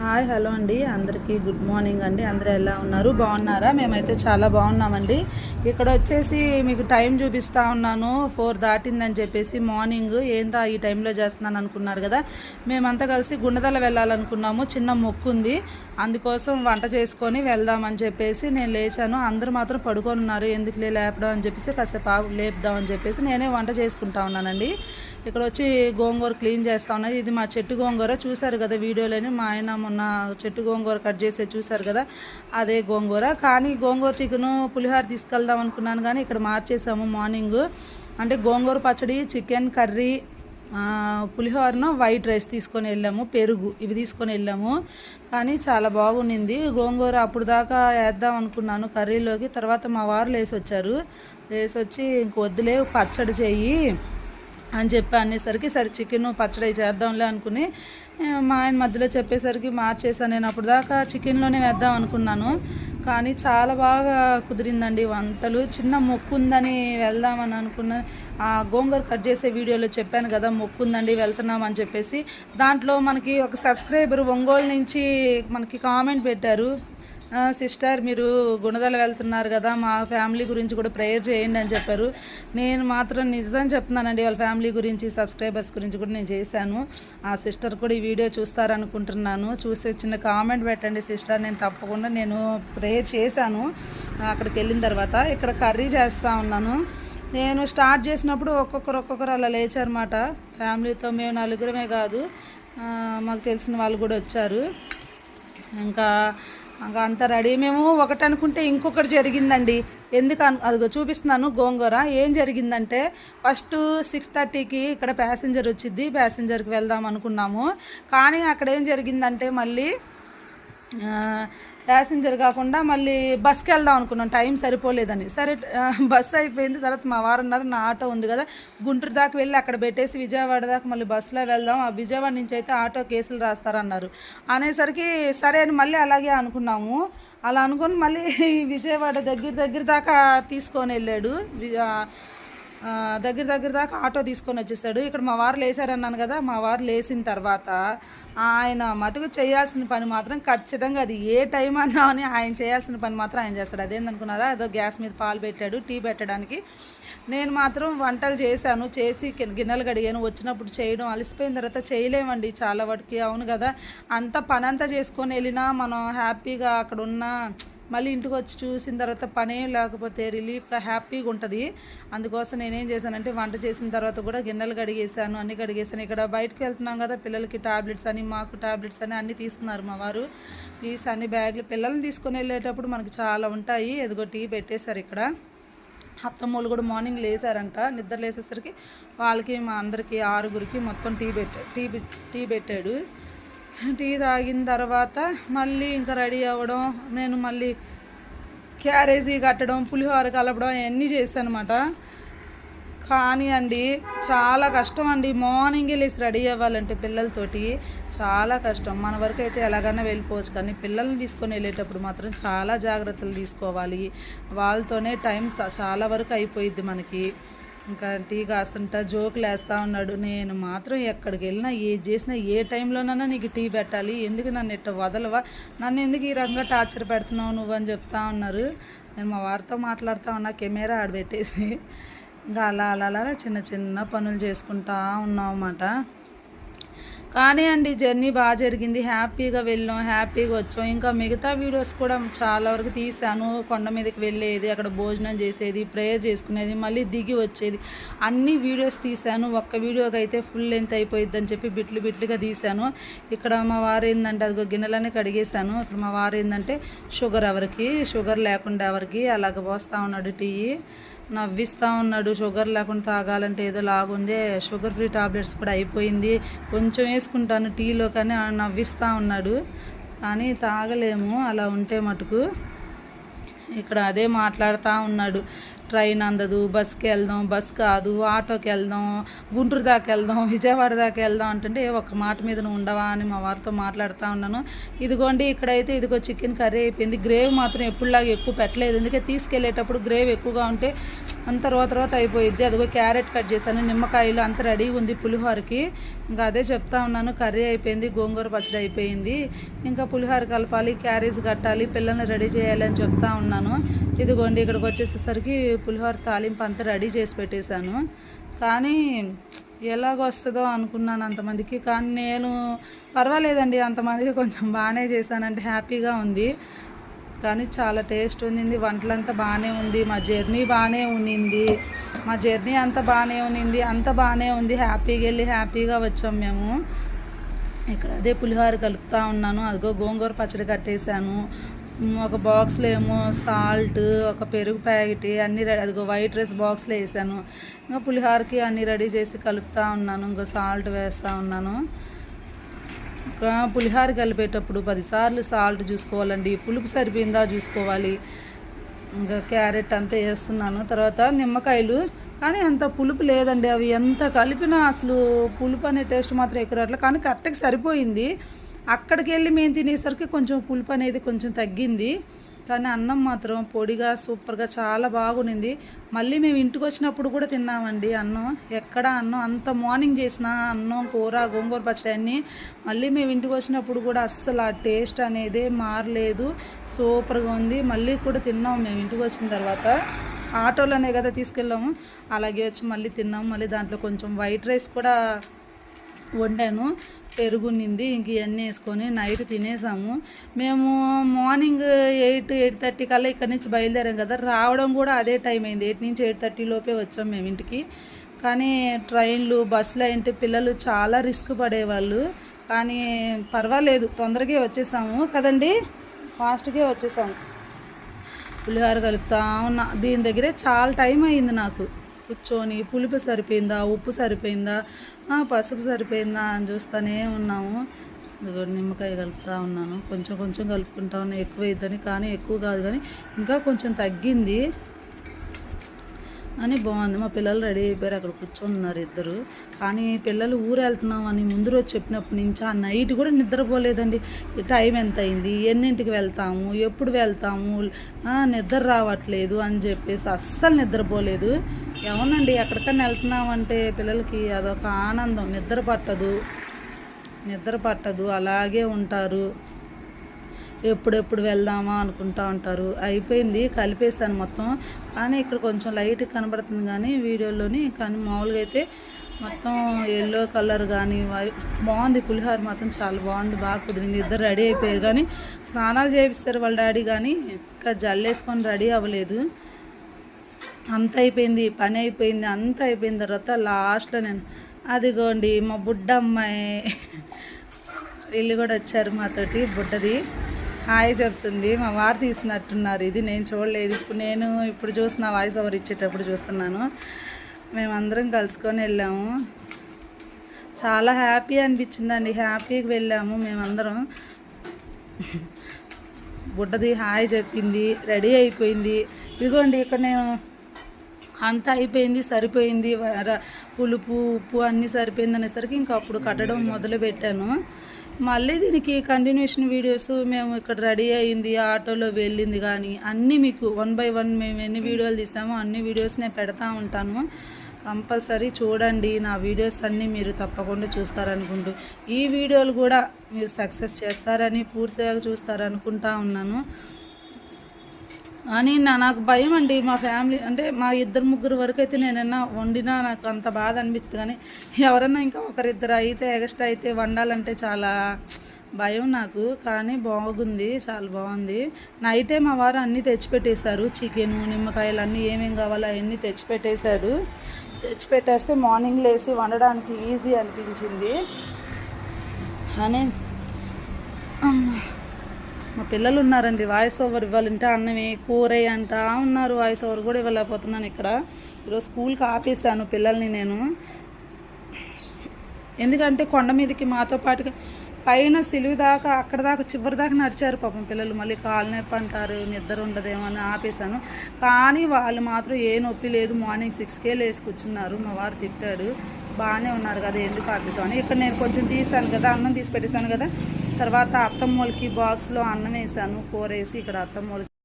Hi hello అండి. అందరికీ good morning అండి. అందరూ ఎలా ఉన్నారు? బాగున్నారా? మేమైతే చాలా బాగున్నామండి. ఇక్కడ వచ్చేసి మీకు టైం చూపిస్తా ఉన్నాను. ఫోర్ దాటిందని చెప్పేసి మార్నింగ్ ఏందా ఈ టైంలో చేస్తున్నాను అనుకున్నారు కదా. మేమంతా కలిసి గుండదల వెళ్ళాలనుకున్నాము. చిన్న మొక్కు ఉంది. అందుకోసం వంట చేసుకొని వెళ్దామని చెప్పేసి నేను లేచాను. అందరూ మాత్రం పడుకొని ఉన్నారు. ఎందుకు లేపడం అని చెప్పేసి కాసేపు ఆగు లేపుదాం అని చెప్పేసి నేనే వంట చేసుకుంటా ఉన్నానండి. ఇక్కడ వచ్చి గోంగూర క్లీన్ చేస్తా ఉన్నది ఇది మా చెట్టు గోంగూర. చూశారు కదా వీడియోలోని మా ఆయన మొన్న చెట్టు గోంగూర కట్ చేసే చూసారు కదా అదే గోంగూర. కానీ గోంగూర చికెను పులిహోర తీసుకెళ్దాం అనుకున్నాను కానీ ఇక్కడ మార్చేసాము మార్నింగ్. అంటే గోంగూర పచ్చడి చికెన్ కర్రీ పులిహోరను వైట్ రైస్ తీసుకొని వెళ్ళాము పెరుగు ఇవి తీసుకొని వెళ్ళాము. కానీ చాలా బాగుండింది. గోంగూర అప్పుడు దాకా వేద్దాం అనుకున్నాను కర్రీలోకి. తర్వాత మా వారు లేసి వచ్చారు లేసి వచ్చి ఇంక వద్దులే పచ్చడి చెయ్యి. అని చెప్పి అనేసరికి సరే చికెన్ పచ్చడి చేద్దాంలే అనుకుని మా ఆయన మధ్యలో చెప్పేసరికి మార్చేసాను నేను అప్పుడు దాకా చికెన్లోనే వేద్దాం అనుకున్నాను. కానీ చాలా బాగా కుదిరిందండి వంటలు. చిన్న మొక్కు ఉందని వెళ్దామని అనుకున్న ఆ గోంగూర కట్ చేసే వీడియోలో చెప్పాను కదా మొక్కు ఉందండి వెళ్తున్నాం అని చెప్పేసి. దాంట్లో మనకి ఒక సబ్స్క్రైబర్ ఒంగోలు నుంచి మనకి కామెంట్ పెట్టారు. సిస్టర్ మీరు గుణదల వెళ్తున్నారు కదా మా ఫ్యామిలీ గురించి కూడా ప్రేయర్ చేయండి అని చెప్పారు. నేను మాత్రం నిజం చెప్తున్నానండి వాళ్ళ ఫ్యామిలీ గురించి సబ్స్క్రైబర్స్ గురించి కూడా నేను చేశాను. ఆ సిస్టర్ కూడా ఈ వీడియో చూస్తారనుకుంటున్నాను. చూసి చిన్న కామెంట్ పెట్టండి సిస్టర్ నేను తప్పకుండా నేను ప్రేయర్ చేశాను. అక్కడికి వెళ్ళిన తర్వాత ఇక్కడ కర్రీ చేస్తూ ఉన్నాను. నేను స్టార్ట్ చేసినప్పుడు ఒక్కొక్కరు ఒక్కొక్కరు అలా లేచారన్నమాట. ఫ్యామిలీతో మేము నలుగురమే కాదు. మాకు తెలిసిన వాళ్ళు కూడా వచ్చారు. ఇంకా ఇంకా అంత రెడీ. మేము ఒకటి అనుకుంటే ఇంకొకటి జరిగిందండి. ఎందుకు అను అదిగో చూపిస్తున్నాను గోంగూర. ఏం జరిగిందంటే ఫస్ట్ సిక్స్ థర్టీకి ఇక్కడ ప్యాసింజర్ వచ్చింది ప్యాసింజర్కి వెళ్దాం అనుకున్నాము. కానీ అక్కడ ఏం జరిగిందంటే మళ్ళీ ప్యాసింజర్ కాకుండా మళ్ళీ బస్కి వెళ్దాం అనుకున్నాం టైం సరిపోలేదని. సరే బస్సు అయిపోయింది తర్వాత మా వారన్నారు నా ఆటో ఉంది కదా గుంటూరు దాకా వెళ్ళి అక్కడ పెట్టేసి విజయవాడ దాకా మళ్ళీ బస్సులో వెళ్దాం ఆ విజయవాడ నుంచి అయితే ఆటో కేసులు రాస్తారన్నారు. అనేసరికి సరే అని మళ్ళీ అలాగే అనుకున్నాము. అలా అనుకుని మళ్ళీ విజయవాడ దగ్గర దగ్గర దాకా తీసుకొని వెళ్ళాడు. దగ్గర దగ్గర దాకా ఆటో తీసుకొని వచ్చేసాడు. ఇక్కడ మా వారు లేచారన్నాను కదా మా వారు లేచిన తర్వాత ఆయన మటుకు చేయాల్సిన పని మాత్రం ఖచ్చితంగా అది ఏ టైం అన్నా అని ఆయన చేయాల్సిన పని మాత్రం ఆయన చేస్తాడు. అదేందనుకున్నారా? ఏదో గ్యాస్ మీద పాలు పెట్టాడు టీ పెట్టడానికి. నేను మాత్రం వంటలు చేశాను చేసి గిన్నెలు కడిగాను. వచ్చినప్పుడు చేయడం అలసిపోయిన తర్వాత చేయలేమండి చాలా వాటికి అవును కదా అంత పని అంతా చేసుకొని వెళ్ళినా మనం హ్యాపీగా అక్కడ ఉన్న మళ్ళీ ఇంటికి వచ్చి చూసిన తర్వాత పనే లేకపోతే రిలీఫ్గా హ్యాపీగా ఉంటుంది. అందుకోసం నేనేం చేశానంటే వంట చేసిన తర్వాత కూడా గిన్నెలు కడిగేసాను అన్ని కడిగేసాను ఇక్కడ బయటకు వెళ్తున్నాం కదా పిల్లలకి టాబ్లెట్స్ అని మాకు టాబ్లెట్స్ అని అన్నీ తీస్తున్నారు మా వారు. తీసి అన్ని బ్యాగులు పిల్లల్ని తీసుకొని వెళ్ళేటప్పుడు మనకు చాలా ఉంటాయి. ఎదుగో టీ పెట్టేశారు ఇక్కడ. అత్తమ్మలు కూడా మార్నింగ్ లేసారంట నిద్ర లేసేసరికి వాళ్ళకి మా అందరికి ఆరుగురికి మొత్తం టీ పెట్టా టీ టీ పెట్టాడు. టీ తాగిన తర్వాత మళ్ళీ ఇంకా రెడీ అవ్వడం నేను మళ్ళీ క్యారేజీ కట్టడం పులిహోర కలపడం అవన్నీ చేశానమాట కానీ అండి చాలా కష్టం అండి. మార్నింగ్ లేసి రెడీ అవ్వాలంటే పిల్లలతోటి చాలా కష్టం. మన వరకు అయితే ఎలాగైనా వెళ్ళిపోవచ్చు. కానీ పిల్లల్ని తీసుకొని వెళ్ళేటప్పుడు మాత్రం చాలా జాగ్రత్తలు తీసుకోవాలి. వాళ్ళతోనే టైం స- చాలా వరకు అయిపోయిద్ది మనకి. ఇంకా టీ కాస్తుంటా జోకులు వేస్తూ ఉన్నాడు. నేను మాత్రం ఎక్కడికి వెళ్ళినా ఏది చేసినా ఏ టైంలోనైనా నీకు టీ పెట్టాలి. ఎందుకు నన్ను ఇట్ట వదలవా? నన్ను ఎందుకు ఈ రకంగా టార్చర్ పెడుతున్నావు నువ్వు అని చెప్తా ఉన్నారు. నేను మా వారితో మాట్లాడుతూ ఉన్నా కెమెరా ఆడబెట్టేసి. ఇంకా అలా అలా అలా చిన్న చిన్న పనులు చేసుకుంటా ఉన్నాం అన్నమాట. కానీ అండి జర్నీ బాగా జరిగింది. హ్యాపీగా వెళ్ళాం హ్యాపీగా వచ్చాం. ఇంకా మిగతా వీడియోస్ కూడా చాలా వరకు తీసాను కొండ మీదకి వెళ్ళేది అక్కడ భోజనం చేసేది ప్రేయర్ చేసుకునేది మళ్ళీ దిగి వచ్చేది. అన్ని వీడియోస్ తీసాను ఒక్క వీడియోకి అయితే ఫుల్ లెంత్ అయిపోయిద్దని అని చెప్పి బిట్లు బిట్లుగా తీసాను ఇక్కడ మా వారు ఏంటంటే అదిగో గిన్నెలనే కడిగేశాను. ఇక్కడ మా వారు ఏంటంటే షుగర్ ఎవరికి షుగర్ లేకుండా ఎవరికి అలాగ పోస్తూ ఉన్నాడు టీ. నవ్విస్తూ ఉన్నాడు. షుగర్ లేకుండా తాగాలంటే ఏదో లాగుంది. షుగర్ ఫ్రీ టాబ్లెట్స్ కూడా అయిపోయింది. కొంచెం వేసుకుంటాను టీలో కానీ నవ్విస్తూ ఉన్నాడు. కానీ తాగలేము. అలా ఉంటే మటుకు ఇక్కడ అదే మాట్లాడుతూ ఉన్నాడు. ట్రైన్ అందదు బస్కి వెళ్దాం బస్ కాదు ఆటోకి వెళ్దాం గుంటూరు దాకా వెళ్దాం విజయవాడ దాకా వెళ్దాం అంటే ఒక మాట మీద నువ్వు ఉండవా? అని మా వారితో మాట్లాడుతూ ఉన్నాను. ఇదిగోండి ఇక్కడైతే ఇదిగో చికెన్ కర్రీ అయిపోయింది. గ్రేవ్ మాత్రం ఎప్పుడులాగా ఎక్కువ పెట్టలేదు. ఎందుకంటే తీసుకెళ్ళేటప్పుడు గ్రేవ్ ఎక్కువగా ఉంటే అంత రోత రోత అయిపోయిద్ది. అదిగో క్యారెట్ కట్ చేశాను నిమ్మకాయలు అంత రెడీ ఉంది పులిహోరకి. ఇంకా అదే చెప్తా ఉన్నాను కర్రీ అయిపోయింది గోంగూర పచ్చడి అయిపోయింది. ఇంకా పులిహోర కలపాలి క్యారేజ్ కట్టాలి పిల్లల్ని రెడీ చేయాలి అని చెప్తా ఉన్నాను. ఇదిగోండి ఇక్కడికి వచ్చేసేసరికి పులిహోర తాలింపు అంతా రెడీ చేసి పెట్టేశాను. కానీ ఎలాగొస్తుందో అనుకున్నాను అంతమందికి. కానీ నేను పర్వాలేదండి అంతమందికి కొంచెం బాగానే చేశానంటే హ్యాపీగా ఉంది. కానీ చాలా టేస్ట్ ఉండింది వంటలంతా బాగానే ఉంది మా జర్నీ బాగానే ఉండింది మా జర్నీ అంతా బాగానే ఉండింది అంత బాగానే ఉంది హ్యాపీగా వెళ్ళి హ్యాపీగా వచ్చాం మేము. ఇక్కడ అదే పులిహోర కలుపుతా ఉన్నాను అదిగో గోంగూర పచ్చడి కట్టేశాను ఒక బాక్స్లో ఏమో సాల్ట్ ఒక పెరుగు ప్యాకెట్ అన్నీ రెడీ వైట్ రైస్ బాక్స్లో వేసాను. ఇంకా పులిహోరకి అన్నీ రెడీ చేసి కలుపుతా ఉన్నాను. ఇంకో సాల్ట్ వేస్తూ ఉన్నాను. ఇంకా పులిహోర కలిపేటప్పుడు పదిసార్లు సాల్ట్ చూసుకోవాలండి. పులుపు సరిపోయిందా చూసుకోవాలి. ఇంకా క్యారెట్ అంతా వేస్తున్నాను. తర్వాత నిమ్మకాయలు. కానీ అంత పులుపు లేదండి. అవి ఎంత కలిపినా అసలు పులుపు అనే టేస్ట్ మాత్రం ఎక్కడ కానీ కరెక్ట్గా సరిపోయింది. అక్కడికి వెళ్ళి మేము తినేసరికి కొంచెం పులుపు అనేది కొంచెం తగ్గింది. కానీ అన్నం మాత్రం పొడిగా సూపర్గా చాలా బాగుండింది. మళ్ళీ మేము ఇంటికి వచ్చినప్పుడు కూడా తిన్నామండి అన్నం. ఎక్కడ అన్నం అంత మార్నింగ్ చేసిన అన్నం కూర గోంగూర పచ్చడి అన్నీ మళ్ళీ మేము ఇంటికి వచ్చినప్పుడు కూడా అస్సలు ఆ టేస్ట్ అనేది మారలేదు. సూపర్గా ఉంది. మళ్ళీ కూడా తిన్నాం మేము ఇంటికి వచ్చిన తర్వాత. ఆటోలోనే కదా తీసుకెళ్ళాము. అలాగే వచ్చి మళ్ళీ తిన్నాం మళ్ళీ దాంట్లో కొంచెం వైట్ రైస్ కూడా వండాను. పెరుగు నింది ఇంక ఇవన్నీ వేసుకొని నైట్ తినేసాము. మేము మార్నింగ్ ఎయిట్ ఎయిట్ థర్టీ కల్లా ఇక్కడి నుంచి బయలుదేరాం కదా. రావడం కూడా అదే టైం అయింది. ఎయిట్ నుంచి ఎయిట్ థర్టీ లోపే వచ్చాం మేము ఇంటికి. కానీ ట్రైన్లు బస్సులు అంటే పిల్లలు చాలా రిస్క్ పడేవాళ్ళు. కానీ పర్వాలేదు. తొందరగా వచ్చేసాము. కదండి? ఫాస్ట్గా వచ్చేసాము పులిహోర కలుపుతా ఉన్నా. దీని దగ్గరే చాలా టైం అయింది నాకు. కూర్చొని పులుపు సరిపోయిందా ఉప్పు సరిపోయిందా పసుపు సరిపోయిందా అని చూస్తూనే ఉన్నాము. నిమ్మకాయ కలుపుతా ఉన్నాను. కొంచెం కొంచెం కలుపుకుంటా ఉన్నా. ఎక్కువ అవుతుందని కానీ ఎక్కువ కాదు కానీ ఇంకా కొంచెం తగ్గింది. అని బాగుంది. మా పిల్లలు రెడీ అయిపోయారు. అక్కడ కూర్చొని ఉన్నారు ఇద్దరు. కానీ పిల్లలు ఊరు వెళ్తున్నాం అని ముందు రోజు చెప్పినప్పటి నుంచి ఆ నైట్ కూడా నిద్రపోలేదండి. టైం ఎంత అయింది ఎన్నింటికి వెళ్తాము? ఎప్పుడు వెళ్తాము? నిద్ర రావట్లేదు అని చెప్పేసి అస్సలు నిద్రపోలేదు. ఏమోనండి ఎక్కడికన్నా వెళ్తున్నామంటే పిల్లలకి అదొక ఆనందం. నిద్ర పట్టదు. నిద్ర పట్టదు. అలాగే ఉంటారు. ఎప్పుడెప్పుడు వెళ్దామా అనుకుంటా ఉంటారు. అయిపోయింది కలిపేసాను మొత్తం. కానీ ఇక్కడ కొంచెం లైట్ కనబడుతుంది కానీ వీడియోలోని కానీ మామూలుగా అయితే మొత్తం ఎల్లో కలర్ కానీ వై బాగుంది పులిహోర మాత్రం చాలా బాగుంది బాగా కుదిరింది. ఇద్దరు రెడీ అయిపోయారు కానీ స్నానాలు చేపిస్తారు వాళ్ళ డాడీ కానీ ఇంకా జల్లేసుకొని రెడీ అవ్వలేదు. అంత అయిపోయింది పని అయిపోయింది అంత అయిపోయిన తర్వాత లాస్ట్లో నేను అదిగోండి మా బుడ్డ అమ్మాయి వీళ్ళు కూడా వచ్చారు మాతోటి బుడ్డది. హాయ్ చెప్తుంది. మా వారు తీసినట్టున్నారు. ఇది నేను చూడలేదు. ఇప్పుడు నేను ఇప్పుడు చూసిన వాయిస్ ఓవర్ ఇచ్చేటప్పుడు చూస్తున్నాను. మేమందరం కలుసుకొని వెళ్ళాము. చాలా హ్యాపీ అనిపించిందండి. హ్యాపీగా వెళ్ళాము మేమందరం. బుడ్డది హాయ్ చెప్పింది. రెడీ అయిపోయింది. ఇదిగోండి ఇక్కడ నేను అంతా అయిపోయింది సరిపోయింది. పులుపు ఉప్పు అన్నీ సరిపోయింది అనేసరికి ఇంకా అప్పుడు కట్టడం మొదలు పెట్టాను మళ్ళీ దీనికి కంటిన్యూషన్ వీడియోస్ మేము ఇక్కడ రెడీ అయింది ఆటోలో వెళ్ళింది కానీ అన్నీ మీకు వన్ బై వన్ మేము ఎన్ని వీడియోలు తీసామో అన్ని వీడియోస్ నేను పెడతా ఉంటాను. కంపల్సరీ చూడండి నా వీడియోస్ అన్నీ మీరు తప్పకుండా చూస్తారనుకుంటూ. ఈ వీడియోలు కూడా మీరు సక్సెస్ చేస్తారని పూర్తిగా చూస్తారనుకుంటా ఉన్నాను. అని నా నాకు భయం అండి. మా ఫ్యామిలీ అంటే మా ఇద్దరు ముగ్గురు వరకు అయితే నేనన్నా వండినా నాకు అంత బాధ అనిపించదు కానీ ఎవరన్నా ఇంకా ఒకరిద్దరు అయితే ఎగస్ట్రా అయితే వండాలంటే చాలా భయం నాకు. కానీ బాగుంది చాలా బాగుంది. నైటే మా వారు అన్నీ తెచ్చిపెట్టేశారు. చికెన్ నిమ్మకాయలు అన్నీ ఏమేమి కావాలో అవన్నీ తెచ్చిపెట్టేశారు. తెచ్చిపెట్టేస్తే మార్నింగ్ లేసి వండడానికి ఈజీ అనిపించింది. అని మా పిల్లలు ఉన్నారండి వాయిస్ ఓవర్ ఇవ్వాలంటే అన్నమే కూర అంటా ఉన్నారు వాయిస్ ఓవర్ కూడా ఇవ్వలేకపోతున్నాను ఇక్కడ. ఈరోజు స్కూల్కి ఆపేసాను పిల్లల్ని నేను. ఎందుకంటే కొండ మీదకి మాతో పాటుగా పైన సిలువు దాకా అక్కడ దాకా చివరి దాకా నడిచారు పాపం పిల్లలు. మళ్ళీ కాలు నొప్పి అంటారు నిద్ర ఉండదేమో అని ఆపేశాను. కానీ వాళ్ళు మాత్రం ఏ నొప్పి లేదు. మార్నింగ్ సిక్స్కే లేసి కూర్చున్నారు. మా వారు తిట్టాడు. బాగానే ఉన్నారు కదా ఎందుకు ఆపేసామని ఇక్కడ నేను కొంచెం తీసాను కదా అన్నం తీసి పెట్టేశాను కదా. తర్వాత అత్తమ్మోళ్ళకి బాక్స్లో అన్నం వేసాను కూర వేసి ఇక్కడ అత్తమ్మోళ్ళకి